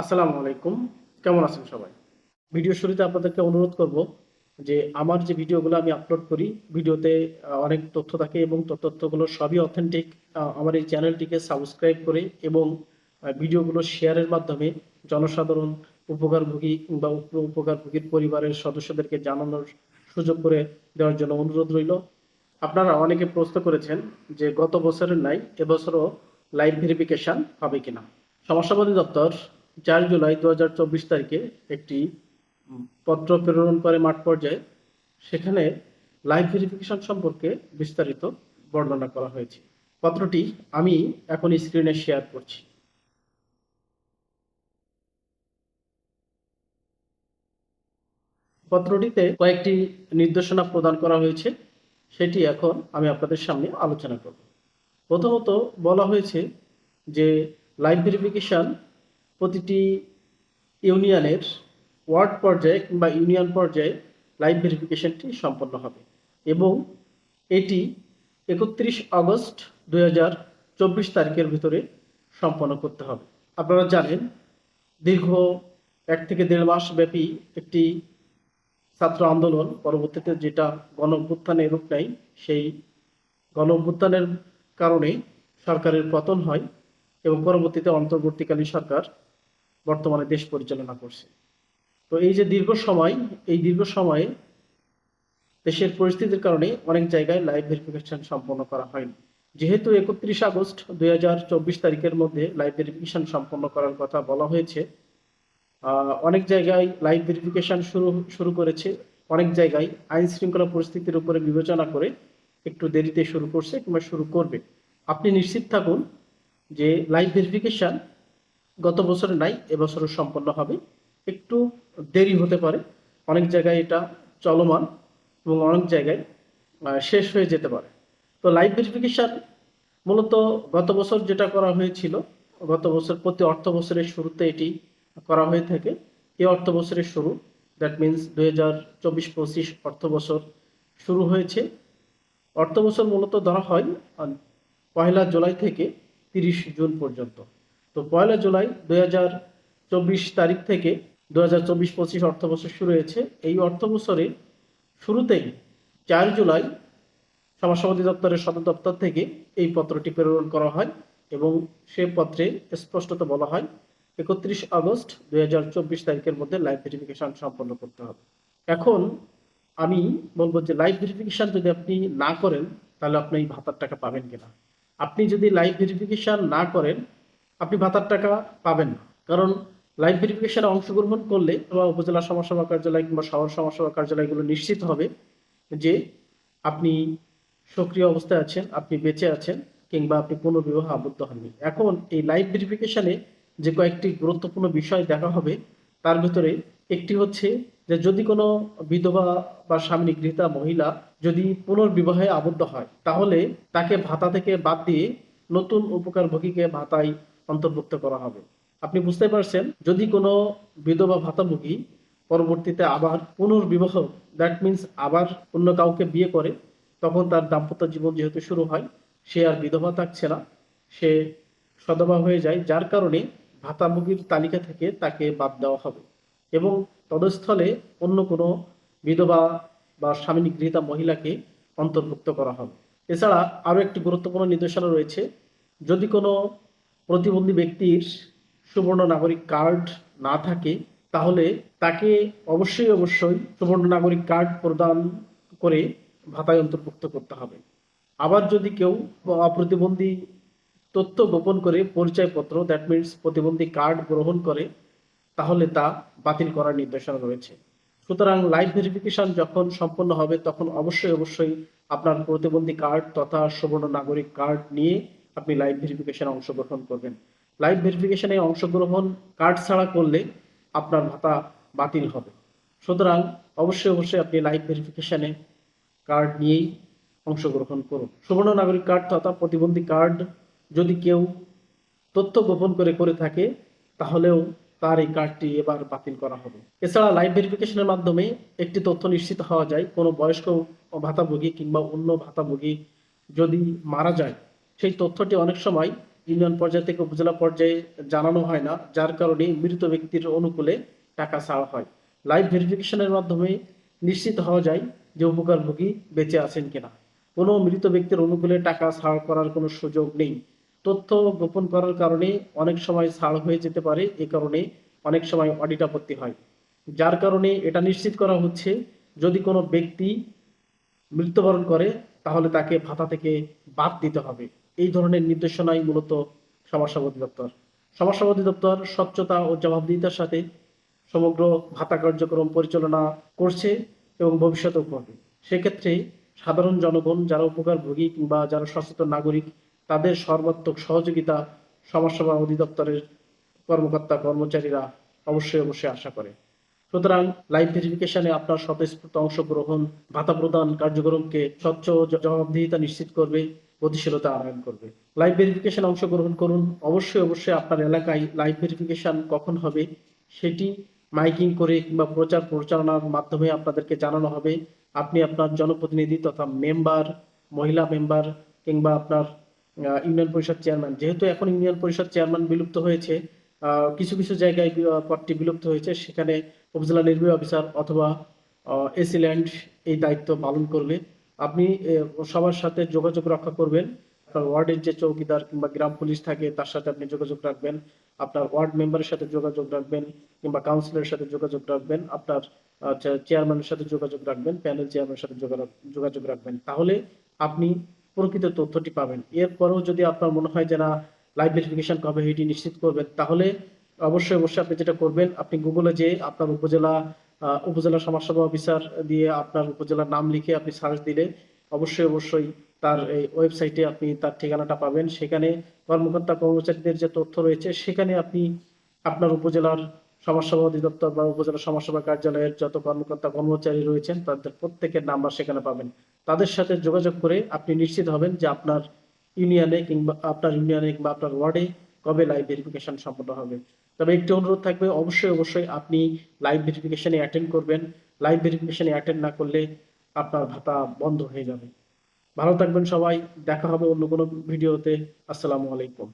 আসসালামু আলাইকুম। কেমন আছেন সবাই? ভিডিও শুরুতে আপনাদেরকে অনুরোধ করব যে আমার যে ভিডিওগুলো আমি আপলোড করি, ভিডিওতে অনেক তথ্য থাকে এবং তথ্যগুলো সবই অথেন্টিক আমার এই চ্যানেলটিকে সাবস্ক্রাইব করে এবং ভিডিওগুলো শেয়ারের মাধ্যমে জনসাধারণ উপকারভোগী কিংবা উপ- উপকারভোগীর পরিবারের সদস্যদেরকে জানানোর সুযোগ করে দেওয়ার জন্য অনুরোধ রইল। আপনারা অনেকে প্রশ্ন করেছেন যে গত বছরের নাই এবছরও লাইভ ভেরিফিকেশন হবে কিনা? সমাজসেবাদী দপ্তর চার জুলাই দু হাজার চব্বিশ তারিখে একটি পত্র প্রেরণ করে মাঠ পর্যায়ে। সেখানে লাইভ ভেরিফিকেশন সম্পর্কে বিস্তারিত বর্ণনা করা হয়েছে। পত্রটি আমি এখন স্ক্রিনে শেয়ার করছি। পত্রটিতে কয়েকটি নির্দেশনা প্রদান করা হয়েছে। সেটি এখন আমি আপনাদের সামনে আলোচনা করব। প্রথমত বলা হয়েছে যে লাইভ ভেরিফিকেশন প্রতিটি ইউনিয়নের ওয়ার্ড পর্যায়ে কিংবা ইউনিয়ন পর্যায়ে লাইভ ভেরিফিকেশনটি সম্পন্ন হবে এবং এটি একত্রিশ আগস্ট দু হাজার চব্বিশ তারিখের ভিতরে সম্পন্ন করতে হবে। আপনারা জানেন, দীর্ঘ এক থেকে দেড় মাস ব্যাপী একটি ছাত্র আন্দোলন পরবর্তীতে যেটা গণ অভ্যুত্থানে রূপ নেয়, সেই গণ অভ্যুত্থানের কারণে সরকারের পতন হয় এবং পরবর্তীতে অন্তর্বর্তীকালীন সরকার বর্তমানে দেশ পরিচালনা করছে। তো এই যে দীর্ঘ সময়, এই দীর্ঘ সময়ে দেশের পরিস্থিতির কারণে অনেক জায়গায় লাইভ ভেরিফিকেশন সম্পন্ন করা হয়নি। যেহেতু একত্রিশ আগস্ট দুই হাজার চব্বিশ তারিখের মধ্যে লাইভ ভেরিফিকেশন সম্পন্ন করার কথা বলা হয়েছে অনেক জায়গায় লাইভ ভেরিফিকেশন শুরু শুরু করেছে। অনেক জায়গায় আইন শৃঙ্খলা পরিস্থিতির উপরে বিবেচনা করে একটু দেরিতে শুরু করছে কিংবা শুরু করবে। আপনি নিশ্চিত থাকুন যে লাইভ ভেরিফিকেশন গত বছরে নাই, এবছরও সম্পন্ন হবে। একটু দেরি হতে পারে। অনেক জায়গায় এটা চলমান এবং অনেক জায়গায় শেষ হয়ে যেতে পারে। তো লাইভ ভেরিফিকেশন মূলত গত বছর যেটা করা হয়েছিল, গত বছর প্রতি অর্থ বছরের শুরুতে এটি করা হয়ে থাকে। এই অর্থ বছরের শুরু দ্যাট মিনস দুই হাজার চব্বিশ পঁচিশ অর্থ বছর শুরু হয়েছে। অর্থ বছর মূলত ধরা হয় পয়লা জুলাই থেকে তিরিশ জুন পর্যন্ত। তো পয়লা জুলাই দুই হাজার চব্বিশ তারিখ থেকে দু হাজার চব্বিশ পঁচিশ অর্থ বছর শুরু হয়েছে। এই অর্থ বছরে শুরুতেই চার জুলাই সমাজসমাধি দপ্তরের সদর দপ্তর থেকে এই পত্রটি প্রেরণ করা হয় এবং সে পত্রে স্পষ্টত বলা হয়, একত্রিশ আগস্ট দু হাজার চব্বিশ তারিখের মধ্যে লাইভ ভেরিফিকেশন সম্পন্ন করতে হবে। এখন আমি বলব যে লাইভ ভেরিফিকেশন যদি আপনি না করেন, তাহলে আপনি এই ভাতার টাকা পাবেন কিনা? আপনি যদি লাইভ ভেরিফিকেশন না করেন আপনি ভাতার টাকা পাবেন না। কারণ লাইভ ভেরিফিকেশনে অংশগ্রহণ করলে বা উপজেলা সমাজসেবা কার্যালয় কিংবা শহর সমাজসেবা কার্যালয়গুলো নিশ্চিত হবে যে আপনি সক্রিয় অবস্থায় আছেন, আপনি বেঁচে আছেন কিংবা আপনি পুনর্বিবাহ আবদ্ধ হননি। এখন এই লাইভ ভেরিফিকেশনে যে কয়েকটি গুরুত্বপূর্ণ বিষয় দেখা হবে, তার ভিতরে একটি হচ্ছে যে যদি কোনো বিধবা বা স্বামী নিগৃহীতা মহিলা যদি পুনর্বিবাহে আবদ্ধ হয়, তাহলে তাকে ভাতা থেকে বাদ দিয়ে নতুন উপকারভোগীকে ভাতায় অন্তর্ভুক্ত করা হবে। আপনি বুঝতে পারছেন, যদি কোনো বিধবা ভাতাভোগী পরবর্তীতে আবার পুনর্বিবাহ দ্যাট মিন্স আবার অন্য কাউকে বিয়ে করে, তখন তার দাম্পত্য জীবন যেহেতু শুরু হয়, সে আর বিধবা থাকছে না। সে সদবা হয়ে যায়, যার কারণে ভাতাভোগীর তালিকা থেকে তাকে বাদ দেওয়া হবে। এবং তদস্থলে অন্য কোনো বিধবা বা স্বামী নিগৃহীতা মহিলাকে অন্তর্ভুক্ত করা হবে। এছাড়া আরও একটি গুরুত্বপূর্ণ নির্দেশনা রয়েছে, যদি কোনো প্রতিবন্ধী ব্যক্তির সুবর্ণ নাগরিক কার্ড না থাকে, তাহলে তাকে অবশ্যই অবশ্যই সুবর্ণ নাগরিক কার্ড প্রদান করে ভাতায় অন্তর্ভুক্ত করতে হবে। আবার যদি কেউ অপ্রতিবন্ধী তথ্য গোপন করে পরিচয়পত্র দ্যাট মিনস প্রতিবন্ধী কার্ড গ্রহণ করে, তাহলে তা বাতিল করার নির্দেশনা রয়েছে। সুতরাং লাইভ ভেরিফিকেশন যখন সম্পন্ন হবে, তখন অবশ্যই অবশ্যই আপনার প্রতিবন্ধী কার্ড তথা সুবর্ণ নাগরিক কার্ড নিয়ে আপনি লাইভ ভেরিফিকেশনে অংশগ্রহণ করবেন। লাইভ ভেরিফিকেশনে অংশগ্রহণ কার্ড ছাড়া করলে আপনার ভাতা বাতিল হবে। সুতরাং অবশ্যই অবশ্যই আপনি লাইভ ভেরিফিকেশনে কার্ড নিয়েই অংশগ্রহণ করুন। সুবর্ণ নাগরিক কার্ড তথা প্রতিবন্ধী কার্ড যদি কেউ তথ্য গোপন করে করে থাকে, তাহলেও তার এই কার্ডটি এবার বাতিল করা হবে। এছাড়া লাইভ ভেরিফিকেশনের মাধ্যমে একটি তথ্য নিশ্চিত হওয়া যায়। কোনো বয়স্ক ভাতাভোগী কিংবা অন্য ভাতাভোগী যদি মারা যায় সেই তথ্যটি অনেক সময় ইউনিয়ন পর্যায় থেকে উপজেলা পর্যায়ে জানানো হয় না, যার কারণে মৃত ব্যক্তির অনুকূলে টাকা ছাড়া হয়। লাইভ ভেরিফিকেশনের মাধ্যমে নিশ্চিত হওয়া যায় যে উপকারভোগী বেঁচে আছেন কিনা। কোনো মৃত ব্যক্তির অনুকূলে টাকা ছাড় করার কোনো সুযোগ নেই। তথ্য গোপন করার কারণে অনেক সময় ছাড় হয়ে যেতে পারে, এ কারণে অনেক সময় অডিট আপত্তি হয়। যার কারণে এটা নিশ্চিত করা হচ্ছে, যদি কোনো ব্যক্তি মৃত্যুবরণ করে, তাহলে তাকে ভাতা থেকে বাদ দিতে হবে। এই ধরনের নির্দেশনাই মূলত সমাজসেবা অধিদপ্তর। সমাজসেবা অধিদপ্তর স্বচ্ছতা ও জবাবদিহিতার সাথে সমগ্র ভাতা কার্যক্রম পরিচালনা করছে এবং ভবিষ্যতেও করবে। সেক্ষেত্রে সাধারণ জনগণ, যারা উপকারভোগী কিংবা যারা সচেতন নাগরিক, তাদের সর্বাত্মক সহযোগিতা সমাজসেবা অধিদপ্তরের কর্মকর্তা, কর্মচারীরা অবশ্যই অবশ্যই আশা করে। সুতরাং লাইভ ভেরিফিকেশনে আপনার স্বতঃস্ফূর্ত অংশগ্রহণ, ভাতা প্রদান কার্যক্রমকে স্বচ্ছ জবাবদিহিতা নিশ্চিত করবে। গতিশীলতা আনয়ন করবে। লাইভ ভেরিফিকেশন অংশগ্রহণ করুন। অবশ্যই অবশ্যই আপনার এলাকায় লাইভ ভেরিফিকেশন কখন হবে সেটি মাইকিং করে কিংবা প্রচার প্রচারণার মাধ্যমে আপনাদেরকে জানানো হবে। আপনি আপনার জনপ্রতিনিধি তথা মেম্বার মহিলা মেম্বার কিংবা আপনার ইউনিয়ন পরিষদ চেয়ারম্যান যেহেতু এখন ইউনিয়ন পরিষদ চেয়ারম্যান বিলুপ্ত হয়েছে কিছু কিছু জায়গায় পদটি বিলুপ্ত হয়েছে। সেখানে উপজেলা নির্বাহী অফিসার অথবা এসিল্যান্ড এই দায়িত্ব পালন করবে। আপনি সবার সাথে যোগাযোগ রক্ষা করবেন। আপনার ওয়ার্ডের যে চৌকিদার কিংবা গ্রাম পুলিশ থাকে, তার সাথে আপনি যোগাযোগ রাখবেন। আপনার ওয়ার্ড মেম্বারের সাথে যোগাযোগ রাখবেন কিংবা কাউন্সিলরের সাথে যোগাযোগ রাখবেন। আপনার চেয়ারম্যানের সাথে যোগাযোগ রাখবেন, প্যানেল চেয়ারম্যানের সাথে যোগাযোগ- রাখবেন। তাহলে আপনি প্রকৃত তথ্যটি পাবেন। এরপরেও যদি আপনার মনে হয় যে না, লাইভ ভেরিফিকেশন কবে, এটি নিশ্চিত করবেন, তাহলে অবশ্যই অবশ্যই আপনি যেটা করবেন, আপনি গুগলে যে আপনার উপজেলা উপজেলা সমাজসেবা অফিসার দিয়ে আপনার উপজেলার নাম লিখে আপনি সার্চ দিলে অবশ্যই অবশ্যই তার এই ওয়েবসাইটে আপনি তার ঠিকানাটা পাবেন। সেখানে কর্মকর্তা কর্মচারীদের যে তথ্য রয়েছে, সেখানে আপনি আপনার উপজেলার সমাজসেবা অধিদপ্তর বা উপজেলা সমাজসেবা কার্যালয়ের যত কর্মকর্তা, কর্মচারী রয়েছেন, তাদের প্রত্যেকের নাম্বার সেখানে পাবেন। তাদের সাথে যোগাযোগ করে আপনি নিশ্চিত হবেন যে আপনার ইউনিয়নে কিংবা আপনার ইউনিয়নে কিংবা আপনার ওয়ার্ডে কবে লাইভ ভেরিফিকেশন সম্পন্ন হবে। তবে একটি অনুরোধ থাকবে, অবশ্যই অবশ্যই আপনি লাইভ ভেরিফিকেশনে অ্যাটেন্ড করবেন। লাইভ ভেরিফিকেশনে অ্যাটেন্ড না করলে আপনার ভাতা বন্ধ হয়ে যাবে। ভালো থাকবেন সবাই, দেখা হবে অন্য কোনো ভিডিওতে আসসালামু আলাইকুম।